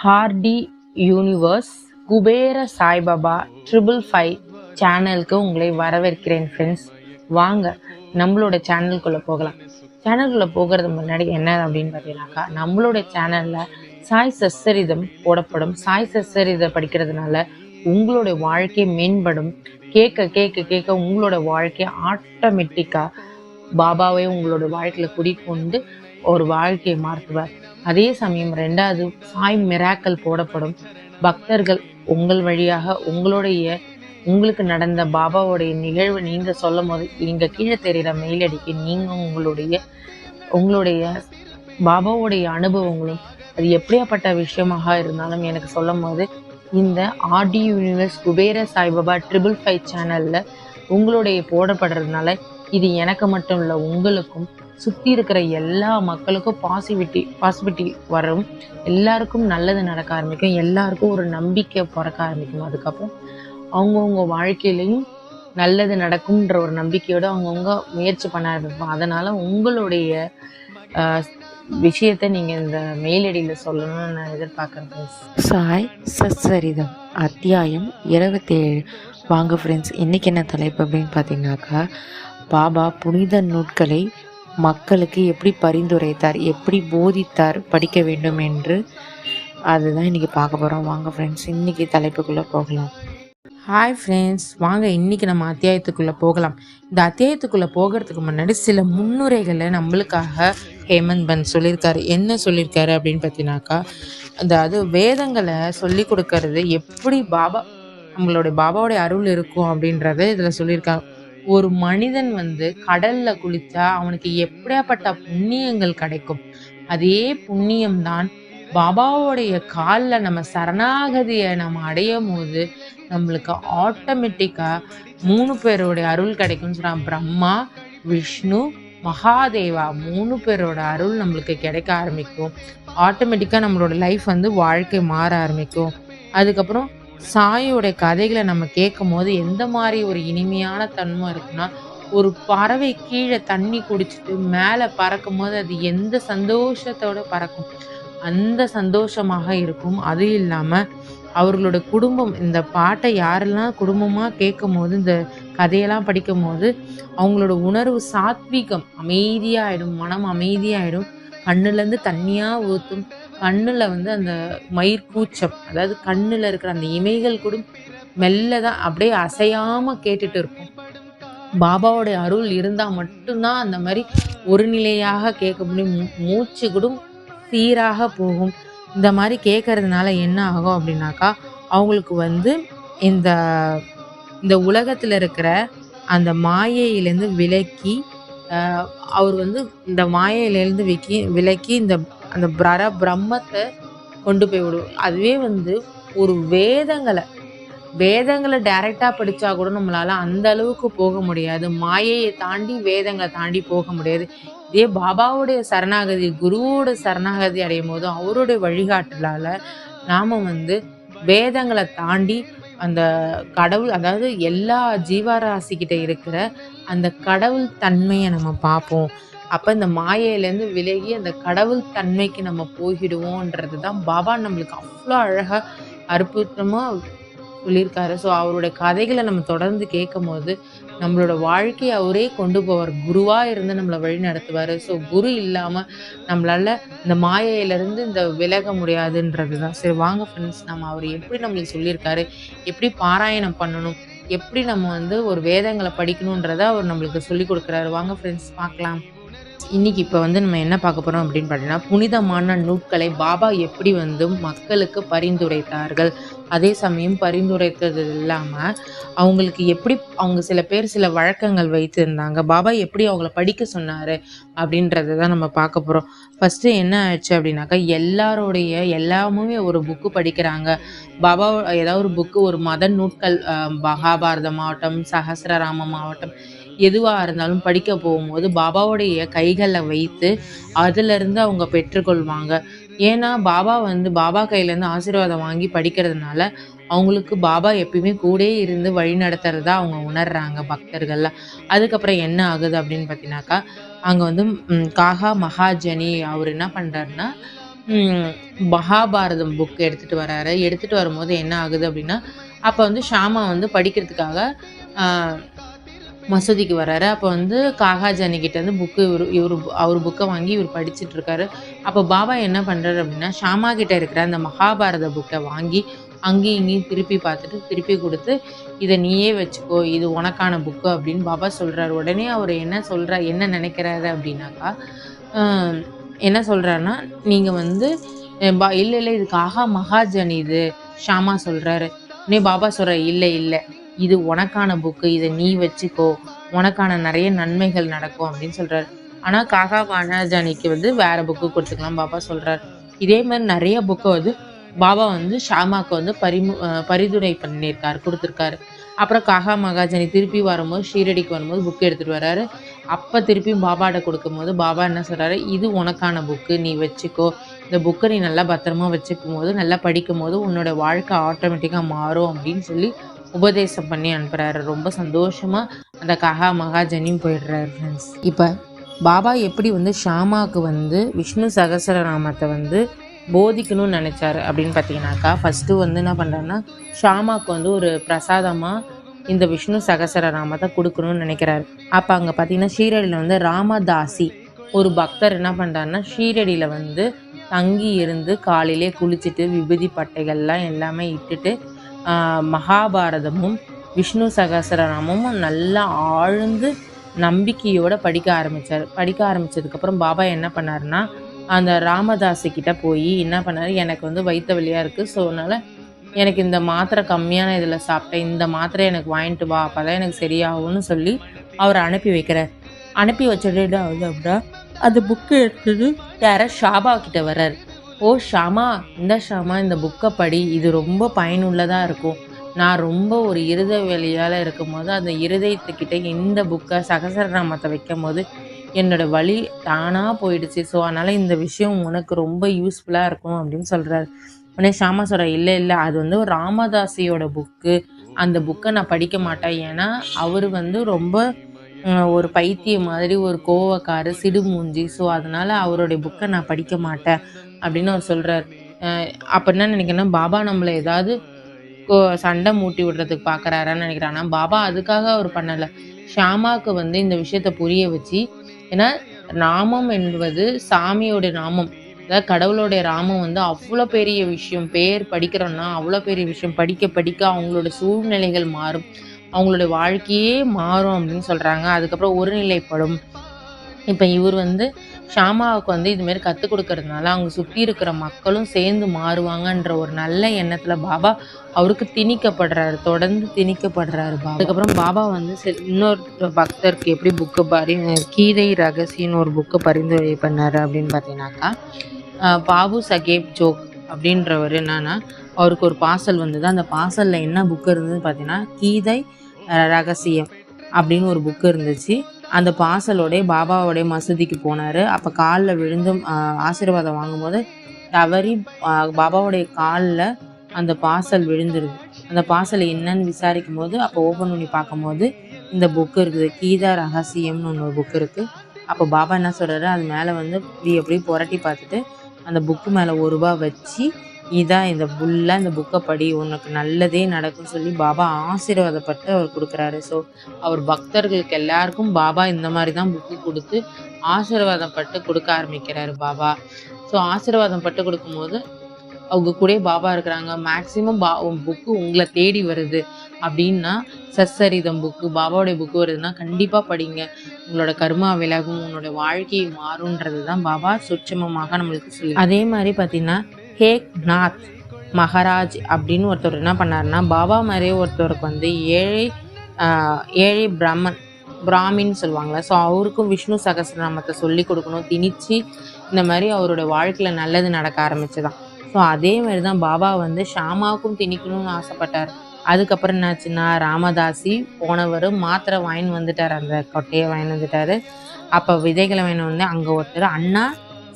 Hardy universe Kubera Saibaba triple five சேனலுக்கு உங்களை வரவேற்கிறேன் ஃப்ரெண்ட்ஸ் வாங்க நம்மளோட சேனலுக்குள்ளே போகலாம். சேனலுக்குள்ளே போகிறது முன்னாடி என்ன அப்படின்னு பார்த்தீங்கன்னாக்கா நம்மளோட சேனலில் சாய் சசரிதம் போடப்படும். சாய் சசரிதம் படிக்கிறதுனால உங்களுடைய வாழ்க்கை மேம்படும். கேட்க கேட்க கேட்க உங்களோட வாழ்க்கை ஆட்டோமேட்டிக்காக பாபாவை உங்களோட வாழ்க்கையில் குடிக்கொண்டு ஒரு வாழ்க்கையை மாற்றுவார் அதே சமயம் ரெண்டாவது சாய் மிராக்கல் போடப்படும். பக்தர்கள் உங்கள் வழியாக உங்களுடைய உங்களுக்கு நடந்த பாபாவுடைய நிகழ்வு நீங்கள் சொல்லும் போது நீங்கள் கீழே தெரிகிற மெயில் நீங்கள் உங்களுடைய உங்களுடைய பாபாவுடைய அனுபவங்களும் அது எப்படியாப்பட்ட விஷயமாக இருந்தாலும் எனக்கு சொல்லும் போது இந்த RT universe Kubera Saibaba triple five சேனலில் உங்களுடைய போடப்படுறதுனால இது எனக்கு மட்டும் இல்லை உங்களுக்கும் சுற்றி இருக்கிற எல்லா மக்களுக்கும் பாசிபிலிட்டி பாசிபிலிட்டி வரும். எல்லாருக்கும் நல்லது நடக்க ஆரம்பிக்கும். எல்லாருக்கும் ஒரு நம்பிக்கை பிறக்க ஆரம்பிக்கும். அதுக்கப்புறம் அவங்கவுங்க வாழ்க்கையிலையும் நல்லது நடக்கும்ன்ற ஒரு நம்பிக்கையோடு அவங்கவுங்க முயற்சி பண்ண ஆரம்பிப்போம் அதனால் உங்களுடைய விஷயத்தை நீங்கள் இந்த மெயிலடியில் சொல்லணும்னு நான் எதிர்பார்க்குறேன் சாய் சஸ்வரிதம் அத்தியாயம் இருபத்தேழு. வாங்க ஃப்ரெண்ட்ஸ் இன்றைக்கி என்ன தலைப்பு அப்படின்னு பார்த்தீங்கன்னாக்கா பாபா புனித நூட்களை மக்களுக்கு எப்படி பரிந்துரைத்தார் எப்படி போதித்தார் படிக்க வேண்டும் என்று அதுதான் இன்றைக்கி பார்க்க போகிறோம் வாங்க ஃப்ரெண்ட்ஸ் இன்றைக்கி தலைப்புக்குள்ளே போகலாம். ஹாய் ஃப்ரெண்ட்ஸ் வாங்க இன்றைக்கி நம்ம அத்தியாயத்துக்குள்ளே போகலாம். இந்த அத்தியாயத்துக்குள்ளே போகிறதுக்கு முன்னாடி சில முன்னுரைகளை நம்மளுக்காக ஹேமந்த் பன் சொல்லியிருக்காரு. என்ன சொல்லியிருக்காரு அப்படின்னு பார்த்தீங்கன்னாக்கா அதாவது வேதங்களை சொல்லி கொடுக்கறது எப்படி பாபா நம்மளுடைய பாபாவுடைய அருள் இருக்கும் அப்படின்றத இதில் சொல்லியிருக்காங்க. ஒரு மனிதன் வந்து கடல்ல குளிச்சா அவனுக்கு எப்படியாப்பட்ட புண்ணியங்கள் கிடைக்கும்? அதே புண்ணியம் தான் பாபாவுடைய காலில் நம்ம சரணாகதியை நம்ம அடையும் போது நம்மளுக்கு ஆட்டோமேட்டிக்காக மூணு பேரோடைய அருள் கிடைக்கும்னு சொல்கிறான் பிரம்மா விஷ்ணு மகாதேவா மூணு பேரோட அருள் நம்மளுக்கு கிடைக்க ஆரம்பிக்கும். ஆட்டோமேட்டிக்காக நம்மளோட லைஃப் வந்து வாழ்க்கை மாற ஆரம்பிக்கும். அதுக்கப்புறம் சாயோடைய கதைகளை நம்ம கேட்கும் போது எந்த மாதிரி ஒரு இனிமையான தன்மை இருக்குன்னா ஒரு பறவை கீழே தண்ணி குடிச்சிட்டு மேலே பறக்கும் போது அது எந்த சந்தோஷத்தோட பறக்கும்? அந்த சந்தோஷமாக இருக்கும். அது இல்லாமல் அவர்களோட குடும்பம் இந்த பாட்டை யாரெல்லாம் குடும்பமாக கேட்கும் போது இந்த கதையெல்லாம் படிக்கும் போது அவங்களோட உணர்வு சாத்வீகம் அமைதியாயிடும் மனம் அமைதியாயிடும். கண்ணுலேருந்து தண்ணியாக ஊற்றும் கண்ணில் வந்து அந்த மயிர்கூச்சம் அதாவது கண்ணில் இருக்கிற அந்த இமைகள் கூட மெல்ல தான் அப்படியே அசையாமல் கேட்டுட்டு இருக்கும் பாபாவோடைய அருள் இருந்தால் மட்டும்தான் அந்த மாதிரி ஒரு நிலையாக கேட்க முடியும். மூ- மூச்சு கூட சீராக போகும். இந்த மாதிரி கேட்கறதுனால என்ன ஆகும் அப்படின்னாக்கா அவங்களுக்கு வந்து இந்த இந்த உலகத்தில் இருக்கிற அந்த மாயையிலேருந்து விலக்கி அவர் வந்து இந்த மாயையிலேருந்து விக்கி விலக்கி இந்த அந்த பர பிரம்மத்தை கொண்டு போய் விடும் அதுவே வந்து ஒரு வேதங்களை வேதங்களை டைரெக்டாக படித்தா கூட நம்மளால் அந்த அளவுக்கு போக முடியாது. மாயையை தாண்டி வேதங்களை தாண்டி போக முடியாது. இதே பாபாவுடைய சரணாகதி குருவோட சரணாகதி அடையும் போதும் அவருடைய வழிகாட்டலால் நாம் வந்து வேதங்களை தாண்டி அந்த கடவுள் அதாவது எல்லா ஜீவராசிக்கிட்ட இருக்கிற அந்த கடவுள் தன்மையை நம்ம பார்ப்போம். அப்போ இந்த மாயையிலேருந்து விலகி அந்த கடவுள் தன்மைக்கு நம்ம போகிடுவோன்றது தான் பாபா நம்மளுக்கு அவ்வளோ அழகாக அற்புதமாக சொல்லியிருக்காரு. ஸோ அவருடைய கதைகளை நம்ம தொடர்ந்து கேட்கும் போது நம்மளோட வாழ்க்கையை அவரே கொண்டு போவார். குருவாக இருந்து நம்மளை வழி நடத்துவார். ஸோ குரு இல்லாமல் நம்மளால் இந்த மாயையிலேருந்து இந்த விலக முடியாதுன்றது தான் சரி வாங்க ஃப்ரெண்ட்ஸ் நம்ம அவர் எப்படி நம்மளுக்கு சொல்லியிருக்காரு? எப்படி பாராயணம் பண்ணணும்? எப்படி நம்ம வந்து ஒரு வேதங்களை படிக்கணுன்றதை அவர் நம்மளுக்கு சொல்லி கொடுக்குறாரு. வாங்க ஃப்ரெண்ட்ஸ் பார்க்கலாம். இன்னைக்கு இப்போ வந்து நம்ம என்ன பார்க்க போகிறோம் அப்படின்னு பார்த்தீங்கன்னா புனிதமான நூட்களை பாபா எப்படி வந்து மக்களுக்கு பரிந்துரைத்தார்கள். அதே சமயம் பரிந்துரைத்தது இல்லாமல் அவங்களுக்கு எப்படி அவங்க சில பேர் சில வழக்கங்கள் வைத்திருந்தாங்க. பாபா எப்படி அவங்கள படிக்க சொன்னார் அப்படின்றத தான் நம்ம பார்க்க போகிறோம் ஃபஸ்ட்டு என்ன ஆயிடுச்சு அப்படின்னாக்கா எல்லாருடைய எல்லாமுமே ஒரு புக்கு படிக்கிறாங்க. பாபா ஏதாவது ஒரு புக்கு ஒரு மத நூட்கள் மகாபாரத மகாபாரதம் ஆகட்டும் சஹஸ்ரராமம் ஆகட்டும் எதுவாக இருந்தாலும் படிக்க போகும்போது பாபாவுடைய கைகளை வைத்து அதிலிருந்து அவங்க பெற்றுக்கொள்வாங்க. ஏன்னா பாபா வந்து பாபா கையிலேருந்து ஆசீர்வாதம் வாங்கி படிக்கிறதுனால அவங்களுக்கு பாபா எப்பயுமே கூட இருந்து வழி நடத்துறதா அவங்க உணர்றாங்க பக்தர்கள்லாம். அதுக்கப்புறம் என்ன ஆகுது அப்படின்னு பார்த்தீங்கன்னாக்கா அங்கே வந்து காகா மகாஜனி அவர் என்ன பண்ணுறாருன்னா மகாபாரதம் புக் எடுத்துகிட்டு வராரு. எடுத்துகிட்டு வரும்போது என்ன ஆகுது அப்படின்னா அப்போ வந்து ஷாமா வந்து படிக்கிறதுக்காக மசூதிக்கு வராரு அப்போ வந்து காகா புக்கு இவர் இவர் அவர் புக்கை வாங்கி இவர் படிச்சிட்டு இருக்காரு. அப்போ பாபா என்ன பண்ணுறாரு அப்படின்னா ஷாமா கிட்ட இருக்கிற அந்த மகாபாரத புக்கை வாங்கி அங்கேயும் இங்கேயும் திருப்பி பார்த்துட்டு திருப்பி கொடுத்து இதை நீயே வச்சுக்கோ இது உனக்கான புக்கு அப்படின்னு பாபா சொல்கிறாரு உடனே அவர் என்ன சொல்கிறா என்ன நினைக்கிறாரு அப்படின்னாக்கா என்ன சொல்கிறாருன்னா நீங்கள் வந்து பா இல்லை இல்லை இது காகா மகாஜன் இது ஷாமா சொல்கிறாரு உடனே பாபா சொல்கிற இல்லை இல்லை இது உனக்கான புக்கு இதை நீ வச்சுக்கோ. உனக்கான நிறைய நன்மைகள் நடக்கும் அப்படின்னு சொல்கிறார் ஆனால் காகா வானாஜானிக்கு வந்து வேற புக்கு கொடுத்துக்கலாம் பாபா சொல்கிறார் இதே மாதிரி நிறைய புக்கை வந்து பாபா வந்து ஷாமாக்கு வந்து பரிமு பரிந்துரை பண்ணியிருக்காரு கொடுத்துருக்காரு. அப்புறம் காகா மகாஜனி திருப்பி வரும்போது ஷீரடிக்கு வரும்போது புக் எடுத்துகிட்டு வராரு. அப்போ திருப்பி பாபாட்ட கொடுக்கும்போது பாபா என்ன சொல்கிறாரு இது உனக்கான புக்கு நீ வச்சுக்கோ. இந்த புக்கை நீ நல்லா பத்திரமா வச்சுக்கும் போது நல்லா படிக்கும் போது உன்னோட வாழ்க்கை ஆட்டோமேட்டிக்காக மாறும் அப்படின்னு சொல்லி உபதேசம் பண்ணி அனுப்புகிறாரு ரொம்ப சந்தோஷமாக அந்த கஹா மகாஜனியும் போயிடுறாரு ஃப்ரெண்ட்ஸ் இப்போ பாபா எப்படி வந்து ஷாமாவுக்கு வந்து விஷ்ணு சகசரநாமத்தை வந்து போதிக்கணும்னு நினச்சாரு அப்படின்னு பார்த்தீங்கன்னாக்கா ஃபஸ்ட்டு வந்து என்ன பண்ணுறாருன்னா ஷாமாவுக்கு வந்து ஒரு பிரசாதமாக இந்த விஷ்ணு சகசரநாமத்தை கொடுக்கணும்னு நினைக்கிறாரு. அப்போ அங்கே பார்த்தீங்கன்னா ஷீரடியில் வந்து ராமதாசி ஒரு பக்தர் என்ன பண்ணுறாருன்னா ஷீரடியில் வந்து தங்கி இருந்து காலையிலே குளிச்சுட்டு விபூதி பட்டைகள்லாம் எல்லாமே இட்டுட்டு மகாபாரதமும் விஷ்ணு சகசரநாமமும் நல்லா ஆழ்ந்து நம்பிக்கையோடு படிக்க ஆரம்பித்தார் படிக்க ஆரம்பிச்சதுக்கப்புறம் பாபா என்ன பண்ணார்னா அந்த ராமதாஸு கிட்ட போய் என்ன பண்ணார் எனக்கு வந்து வைத்த வழியாக இருக்குது ஸோ அதனால் எனக்கு இந்த மாத்திரை கம்மியான இதில் சாப்பிட்டேன் இந்த மாத்திரை எனக்கு வாங்கிட்டு வா அப்போ தான் எனக்கு சரியாகும்னு சொல்லி அவரை அனுப்பி வைக்கிறார். அனுப்பி வச்சுட்டு ஆகுது அப்படின்னா அந்த புக்கு எடுத்துட்டு யார ஷாபா கிட்ட வர்றாரு. ஓ ஷாமா இந்த ஷாமா இந்த புக்கை படி. இது ரொம்ப பயனுள்ளதாக இருக்கும். நான் ரொம்ப ஒரு இருதய வேலையால் இருக்கும்போது அந்த இருதயத்துக்கிட்ட இந்த புக்கை சகசரநாமத்தை வைக்கும் போது என்னோடய வழி தானாக போயிடுச்சு. ஸோ அதனால் இந்த விஷயம் உனக்கு ரொம்ப யூஸ்ஃபுல்லாக இருக்கும் அப்படின்னு சொல்கிறாரு உடனே ஷாமா சொல்கிற இல்லை இல்லை அது வந்து ராமதாசியோட புக்கு. அந்த புக்கை நான் படிக்க மாட்டேன். ஏன்னா அவர் வந்து ரொம்ப ஒரு பைத்தியம் மாதிரி ஒரு கோவக்காரு சிடுமூஞ்சி. ஸோ அதனால் அவருடைய புக்கை நான் படிக்க மாட்டேன். அப்படின்னு அவர் சொல்கிறார் அப்போ என்ன நினைக்கிறேன்னா பாபா நம்மளை ஏதாவது கோ- சண்டை மூட்டி விடுறதுக்கு பார்க்குறாரான்னு நினைக்கிறேன். ஆனால் பாபா அதுக்காக அவர் பண்ணலை. ஷாமாவுக்கு வந்து இந்த விஷயத்தை புரிய வச்சு ஏன்னா நாமம் என்பது சாமியோட நாமம். அதாவது கடவுளுடைய ராமம் வந்து அவ்வளோ பெரிய விஷயம் பேர் படிக்கிறோன்னா அவ்வளோ பெரிய விஷயம் படிக்க படிக்க அவங்களோட சூழ்நிலைகள் மாறும். அவங்களோட வாழ்க்கையே மாறும் அப்படின்னு சொல்கிறாங்க அதுக்கப்புறம் ஒருநிலைப்படும். இப்போ இவர் வந்து ஷாமாவுக்கு வந்து இதுமாரி கற்றுக் கொடுக்கறதுனால அவங்க சுற்றி இருக்கிற மக்களும் சேர்ந்து மாறுவாங்கன்ற ஒரு நல்ல எண்ணத்தில் பாபா அவருக்கு திணிக்கப்படுறாரு தொடர்ந்து திணிக்கப்படுறாரு பாபா. அதுக்கப்புறம் பாபா வந்து இன்னொரு பக்தருக்கு எப்படி புக்கு பரி கீதை ரகசியம்னு ஒரு புக்கு பரிந்துரை பண்ணாரு அப்படின்னு பார்த்தீங்கன்னாக்கா பாபு சகேப் ஜோக் அப்படின்றவர் என்னன்னா அவருக்கு ஒரு பார்சல் வந்தது. அந்த பார்சலில் என்ன புக்கு இருந்ததுன்னு பார்த்தீங்கன்னா கீதை ரகசியம் அப்படின்னு ஒரு புக்கு இருந்துச்சு. அந்த பார்சலோடைய பாபாவோடைய மசூதிக்கு போனார். அப்போ காலில் விழுந்து ஆசீர்வாதம் வாங்கும்போது தவறி பாபாவுடைய காலில் அந்த பார்சல் விழுந்துருது. அந்த பார்சல் என்னன்னு விசாரிக்கும் போது அப்போ ஓப்பன் பண்ணி பார்க்கும்போது இந்த புக்கு இருக்குது. கீதா ரகசியம்னு ஒன்று ஒரு புக்கு இருக்குது அப்போ பாபா என்ன சொல்கிறாரு அது மேலே வந்து இப்படி எப்படி புரட்டி பார்த்துட்டு அந்த புக்கு மேலே ஒரு ரூபா வச்சு இதான் இந்த புல்லாக இந்த புக்கை படி உனக்கு நல்லதே நடக்கும்னு சொல்லி பாபா ஆசீர்வாதப்பட்டு அவர் கொடுக்குறாரு. ஸோ அவர் பக்தர்களுக்கு எல்லாருக்கும் பாபா இந்த மாதிரி தான் புக்கு கொடுத்து ஆசீர்வாதம் பட்டு கொடுக்க ஆரம்பிக்கிறாரு பாபா. ஸோ ஆசீர்வாதம் பட்டு கொடுக்கும்போது அவங்க கூட பாபா இருக்கிறாங்க. மேக்ஸிமம் பா புக்கு உங்களை தேடி வருது. அப்படின்னா சசரிதம் புக்கு பாபாவுடைய புக்கு வருதுன்னா கண்டிப்பாக படிங்க. உங்களோட கர்மா விலகும் உங்களோட வாழ்க்கையை மாறுன்றது தான் பாபா சுட்சமமாக நம்மளுக்கு சொல்லி அதே மாதிரி பார்த்தீங்கன்னா ஹேக் நாத் மகாராஜ் அப்படின்னு ஒருத்தர் என்ன பண்ணாருன்னா பாபா மாதிரியே ஒருத்தருக்கு வந்து ஏழை ஏழை பிராமன் பிராமின்னு சொல்லுவாங்கள்ல ஸோ அவருக்கும் விஷ்ணு சகசிரநாமத்தை சொல்லி கொடுக்கணும் திணிச்சு இந்த மாதிரி அவரோட வாழ்க்கையில் நல்லது நடக்க ஆரம்பிச்சுதான். ஸோ அதே மாதிரி தான் பாபா வந்து ஷாமாவுக்கும் திணிக்கணும்னு ஆசைப்பட்டார். அதுக்கப்புறம் என்னாச்சுன்னா ராமதாசி போனவர் மாத்திரை வாங்கின்னு வந்துட்டார் அந்த கொட்டையை வாங்கின்னு வந்துட்டாரு. அப்போ விதைகளை வாங்கின்னு வந்து அங்கே ஒருத்தர் அண்ணா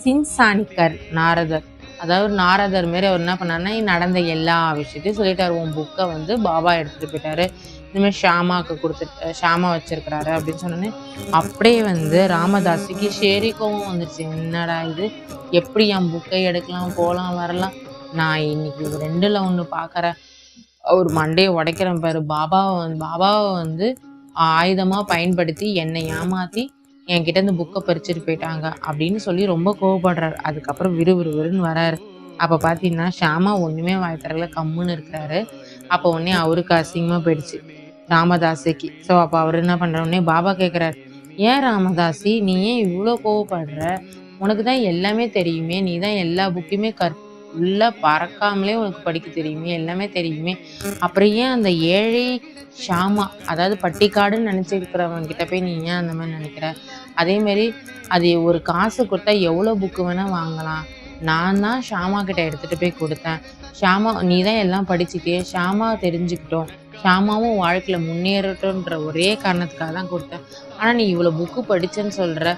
சின்சானிக்கர் நாரதர். அதாவது நாரதர் மாரி அவர் என்ன பண்ணாருன்னா நடந்த எல்லா விஷயத்தையும் சொல்லிட்டார். உன் புக்கை வந்து பாபா எடுத்துகிட்டு போயிட்டாரு. இனிமேல் ஷாமாவுக்கு கொடுத்துட்டு ஷாமா வச்சிருக்கிறாரு அப்படின்னு சொன்னோன்னே அப்படியே வந்து ராமதாஸுக்கு ஷேரிக்கவும் வந்துருச்சு. என்னடா இது? எப்படி என் புக்கை எடுக்கலாம் போகலாம் வரலாம்? நான் இன்னைக்கு ரெண்டில் ரெண்டுல ஒன்று பார்க்குறேன் ஒரு மண்டையை உடைக்கிறேன் பாரு. பாபாவை வந்து பாபாவை வந்து ஆயுதமாக பயன்படுத்தி என்னை ஏமாற்றி என்கிட்ட இந்த புக்கை பறிச்சுட்டு போயிட்டாங்க அப்படின்னு சொல்லி ரொம்ப கோவப்படுறாரு. அதுக்கப்புறம் விறுவிறுவிறுன்னு வராரு. அப்போ பார்த்தீங்கன்னா ஷாமா ஒன்றுமே வாய் கம்முன்னு இருக்கிறாரு. அப்போ உடனே அவருக்கு அசிங்கமாக போயிடுச்சு. ராமதாஸுக்கு. ஸோ அப்போ அவர் என்ன பண்ணுற உடனே பாபா கேட்குறாரு ஏன் ராமதாசி நீ ஏன் இவ்வளோ கோவப்படுற? உனக்கு தான் எல்லாமே தெரியுமே. நீ தான் எல்லா புக்கையுமே கற் உள்ளே பறக்காமலே உனக்கு படிக்க தெரியுமே எல்லாமே தெரியுமே. அப்புறம் ஏன் அந்த ஏழை ஷாமா அதாவது பட்டிக்காடுன்னு நினச்சிருக்கிறவங்க கிட்ட போய் நீ ஏன் அந்த மாதிரி நினைக்கிற? அதே மாதிரி அது ஒரு காசு கொடுத்தா எவ்வளோ புக்கு வேணால் வாங்கலாம். நான் தான் ஷாமா கிட்ட எடுத்துகிட்டு போய் கொடுத்தேன். ஷாமா நீ தான் எல்லாம் படிச்சுட்டே ஷாமா தெரிஞ்சுக்கிட்டோம். ஷாமாவும் வாழ்க்கையில் முன்னேறட்டும்ன்ற ஒரே காரணத்துக்காக தான் கொடுத்தேன். ஆனால் நீ இவ்வளோ புக்கு படித்தேன்னு சொல்கிற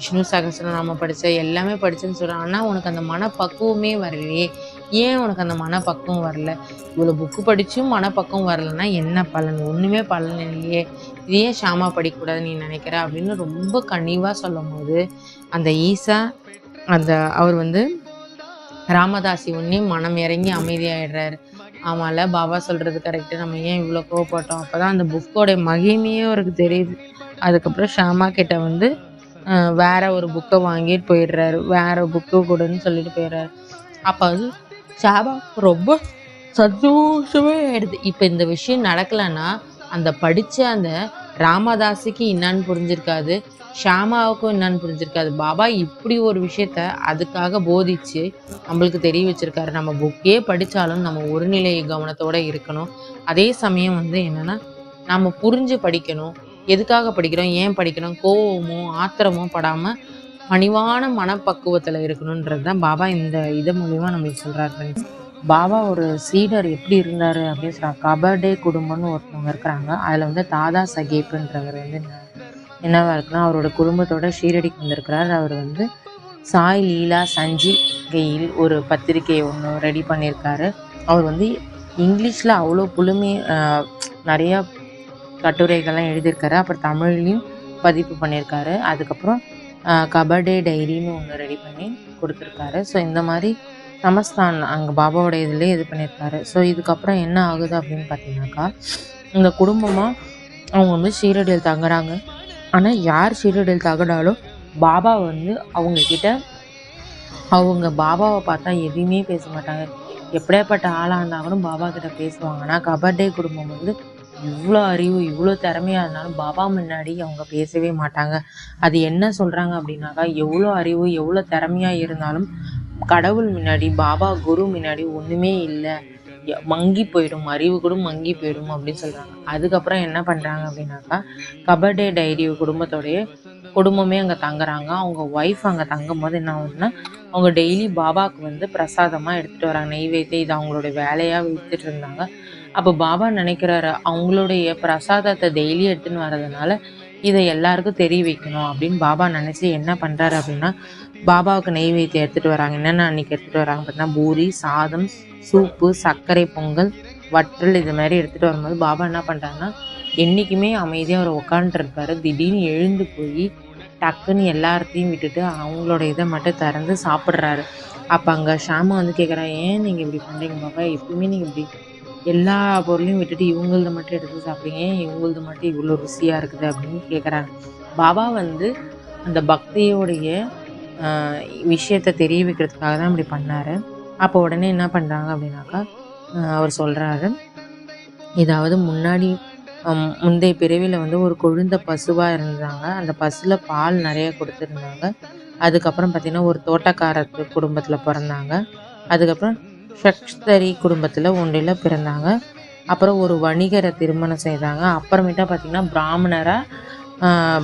விஷ்ணு சகசரநாம படித்த எல்லாமே படித்தேன்னு சொல்கிறேன் ஆனால் உனக்கு அந்த மனப்பக்குவமே வரலையே. ஏன் உனக்கு அந்த மனப்பக்குவம் வரல? இவ்வளோ புக்கு படித்தும் மனப்பக்குவம் வரலன்னா என்ன பலன்? ஒன்றுமே பலன் இல்லையே. இது ஏன் ஷாமா படிக்கக்கூடாதுன்னு நீ நினைக்கிற? அப்படின்னு ரொம்ப கனிவாக சொல்லும் போது அந்த ஈசா அந்த அவர் வந்து ராமதாசி உடனே மனம் இறங்கி அமைதியாயிடுறாரு. ஆமால பாபா சொல்கிறது கரெக்டு நம்ம ஏன் இவ்வளோ கோவப்பட்டோம்? அப்போ தான் அந்த புக்கோடைய மகிமையே அவருக்கு தெரியுது. அதுக்கப்புறம் ஷாமா கிட்ட வந்து வேற ஒரு புக்கை வாங்கிட்டு போயிடுறாரு. வேற புக்கு கொடுன்னு சொல்லிட்டு போயிடுறாரு. அப்போ வந்து சாபா ரொம்ப சந்தோஷமே ஆயிடுது. இப்போ இந்த விஷயம் நடக்கலைன்னா அந்த படித்த அந்த ராமதாஸுக்கு என்னன்னு புரிஞ்சிருக்காது ஷாமாவுக்கும் என்னன்னு புரிஞ்சிருக்காது. பாபா இப்படி ஒரு விஷயத்த அதுக்காக போதிச்சு நம்மளுக்கு தெரிய வச்சிருக்காரு. நம்ம புக்கே படித்தாலும் நம்ம ஒருநிலை கவனத்தோட இருக்கணும். அதே சமயம் வந்து என்னன்னா நம்ம புரிஞ்சு படிக்கணும். எதுக்காக படிக்கிறோம்? ஏன் படிக்கிறோம்? கோவமோ ஆத்திரமோ படாமல் பணிவான மனப்பக்குவத்தில் இருக்கணுன்றது தான் பாபா இந்த இது மூலிமா நம்மளுக்கு சொல்கிறார் ஃப்ரெண்ட்ஸ் பாபா ஒரு சீடர் எப்படி இருந்தார் அப்படின்னு சொல்கிறாங்க கபடே குடும்பம்னு ஒருத்தவங்க இருக்கிறாங்க. அதில் வந்து தாதா சகேப்புன்றவர் வந்து என்னவாக என்னவா இருக்குன்னா அவரோட குடும்பத்தோட ஷீரடிக்கு வந்திருக்கிறார். அவர் வந்து சாய் லீலா சஞ்சிகையில் ஒரு பத்திரிகை ஒன்று ரெடி பண்ணியிருக்காரு. அவர் வந்து இங்கிலீஷில் அவ்வளோ புழுமை நிறையா கட்டுரைகள்லாம் எழுதியிருக்காரு. அப்புறம் தமிழ்லையும் பதிப்பு பண்ணியிருக்காரு. அதுக்கப்புறம் கபடே டைரின்னு ஒன்று ரெடி பண்ணி கொடுத்துருக்காரு. ஸோ இந்த மாதிரி சமஸ்தான் அங்கே பாபாவோட இதுலேயே இது பண்ணியிருக்காரு. ஸோ இதுக்கப்புறம் என்ன ஆகுது அப்படின்னு பார்த்தீங்கன்னாக்கா இந்த குடும்பமாக அவங்க வந்து ஷீரடியில் தங்குறாங்க. ஆனால் யார் ஷீரடியில் தங்கினாலும் பாபா வந்து அவங்கக்கிட்ட அவங்க பாபாவை பார்த்தா எதுவுமே பேச மாட்டாங்க. எப்படியாப்பட்ட ஆளாக இருந்தால் கூட பாபா கிட்ட பேசுவாங்க. ஆனால் கபடே குடும்பம் வந்து இவ்வளோ அறிவு இவ்வளோ திறமையாக இருந்தாலும் பாபா முன்னாடி அவங்க பேசவே மாட்டாங்க. அது என்ன சொல்கிறாங்க அப்படின்னாக்கா எவ்வளோ அறிவு எவ்வளோ திறமையாக இருந்தாலும் கடவுள் முன்னாடி பாபா குரு முன்னாடி ஒன்றுமே இல்லை. மங்கி போயிடும் அறிவு கூட மங்கி போயிடும் அப்படின்னு சொல்கிறாங்க அதுக்கப்புறம் என்ன பண்ணுறாங்க அப்படின்னாக்கா கபடே டைரி குடும்பத்தோடைய குடும்பமே அங்கே தங்குறாங்க. அவங்க ஒய்ஃப் அங்கே தங்கும் போது என்ன ஆகுதுன்னா அவங்க டெய்லி பாபாவுக்கு வந்து பிரசாதமாக எடுத்துகிட்டு வராங்க. நெய்வேத்தியம் இது அவங்களோட வேலையாக விற்றுட்டு இருந்தாங்க. அப்போ பாபா நினைக்கிறாரு அவங்களுடைய பிரசாதத்தை டெய்லி எடுத்துன்னு வர்றதுனால இதை எல்லாருக்கும் தெரிய வைக்கணும் அப்படின்னு பாபா நினச்சி என்ன பண்ணுறாரு அப்படின்னா பாபாவுக்கு நெய்வேத்தியம் எடுத்துகிட்டு வராங்க. என்னென்ன அன்றைக்கி எடுத்துகிட்டு வராங்க பார்த்தீங்கன்னா பூரி சாதம் சூப்பு சர்க்கரை பொங்கல் வற்றல் இது மாதிரி எடுத்துகிட்டு வரும்போது பாபா என்ன பண்ணுறாருன்னா என்றைக்குமே அமைதியாக அவர் உட்காந்துருக்காரு திடீர்னு எழுந்து போய் டக்குன்னு எல்லாத்தையும் விட்டுட்டு அவங்களோட இதை மட்டும் திறந்து சாப்பிட்றாரு. அப்போ அங்கே ஷாமா வந்து கேட்குறா ஏன் நீங்கள் இப்படி பண்ணுறீங்க பாபா? எப்பவுமே நீங்கள் இப்படி எல்லா பொருளையும் விட்டுட்டு இவங்களது மட்டும் எடுத்து சாப்பிட்றீங்க இவங்களது மட்டும் இவ்வளோ ருசியாக இருக்குது அப்படின்னு கேட்குறாங்க பாபா வந்து அந்த பக்தியோடைய விஷயத்தை தெரிய வைக்கிறதுக்காக தான் இப்படி பண்ணார். அப்போ உடனே என்ன பண்ணுறாங்க அப்படின்னாக்கா அவர் சொல்கிறாரு ஏதாவது முன்னாடி முந்தைய பிறவியில் வந்து ஒரு கொழுந்த பசுவாக இருந்தாங்க. அந்த பசுல பால் நிறைய கொடுத்துருந்தாங்க. அதுக்கப்புறம் பார்த்திங்கன்னா ஒரு தோட்டக்காரத்து குடும்பத்தில் பிறந்தாங்க. அதுக்கப்புறம் ஷக்ஸ்தரி குடும்பத்தில் ஒன்றில் பிறந்தாங்க. அப்புறம் ஒரு வணிகரை திருமணம் செய்தாங்க. அப்புறமேட்டா பார்த்திங்கன்னா பிராமணராக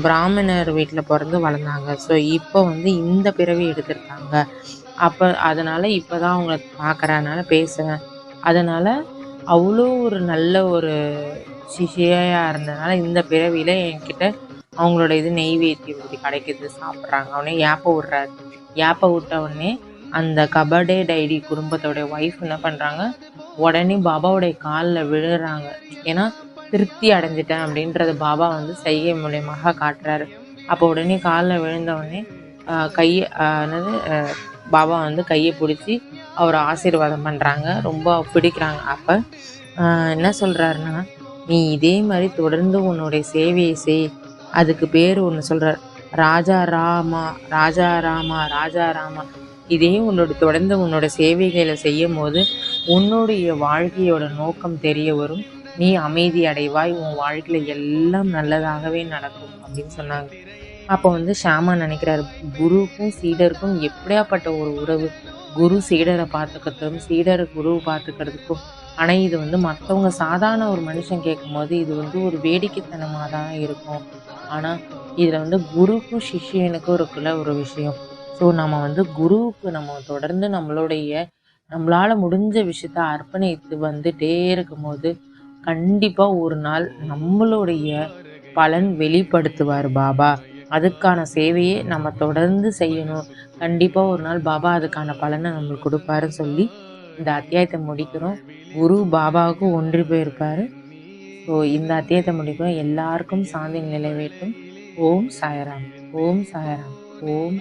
பிராமணர் வீட்டில் பிறந்து வளர்ந்தாங்க. ஸோ இப்போ வந்து இந்த பிறவி எடுத்திருக்காங்க. அப்போ அதனால் இப்போ தான் அவங்கள பார்க்குறதுனால பேசுகிறேன் அதனால் அவ்வளோ ஒரு நல்ல ஒரு சிஷியாக இருந்ததுனால இந்த பிறவியில் என்கிட்ட அவங்களோட இது நெய்வேத்தியம் இப்படி கிடைக்கிது சாப்பிட்றாங்க. உடனே ஏப்ப விட்றாரு ஏப்ப விட்ட உடனே அந்த கபடே டைரி குடும்பத்தோடைய ஒய்ஃப் என்ன பண்ணுறாங்க உடனே பாபாவுடைய காலில் விழுறாங்க. ஏன்னா திருப்தி அடைஞ்சிட்டேன் அப்படின்றத பாபா வந்து செய்கை மூலியமாக காட்டுறாரு. அப்போ உடனே காலில் விழுந்த உடனே கையை என்னது பாபா வந்து கையை பிடிச்சி அவரை ஆசீர்வாதம் பண்ணுறாங்க ரொம்ப பிடிக்கிறாங்க. அப்போ என்ன சொல்கிறாருன்னா நீ இதே மாதிரி தொடர்ந்து உன்னுடைய சேவையை செய். அதுக்கு பேர் ஒன்று சொல்கிறார் ராஜா ராமா ராஜா ராமா ராஜா ராமா. இதே உன்னோட தொடர்ந்து உன்னோட சேவைகளை செய்யும் போது உன்னுடைய வாழ்க்கையோட நோக்கம் தெரிய வரும். நீ அமைதி அடைவாய். உன் வாழ்க்கையில் எல்லாம் நல்லதாகவே நடக்கும் அப்படின்னு சொன்னாங்க. அப்போ வந்து ஷாமா நினைக்கிறாரு குருவுக்கும் சீடருக்கும் எப்படியாப்பட்ட ஒரு உறவு? குரு சீடரை பார்த்துக்கிறதுக்கும் சீடர் குருவை பார்த்துக்கிறதுக்கும். ஆனால் இது வந்து மற்றவங்க சாதாரண ஒரு மனுஷன் கேட்கும்போது இது வந்து ஒரு வேடிக்கைத்தனமாக தான் இருக்கும். ஆனால் இதில் வந்து குருக்கும் சிஷியனுக்கும் இருக்குல்ல ஒரு விஷயம். ஸோ நம்ம வந்து குருவுக்கு நம்ம தொடர்ந்து நம்மளுடைய நம்மளால் முடிஞ்ச விஷயத்த அர்ப்பணித்து வந்துட்டே இருக்கும்போது கண்டிப்பாக ஒரு நாள் நம்மளுடைய பலன் வெளிப்படுத்துவார் பாபா. அதுக்கான சேவையை நம்ம தொடர்ந்து செய்யணும். கண்டிப்பாக ஒரு நாள் பாபா அதுக்கான பலனை நம்மளுக்கு கொடுப்பாருன்னு சொல்லி இந்த அத்தியாயத்தை முடிக்கிறோம். குரு பாபாவுக்கு ஒன்று போயிருப்பாரு. ஸோ இந்த அத்தியாயத்தை முடிக்கிறோம். எல்லாருக்கும் சாந்தி நிலைவேட்டும். ஓம் சாயராம். ஓம் சாயராம். ஓம்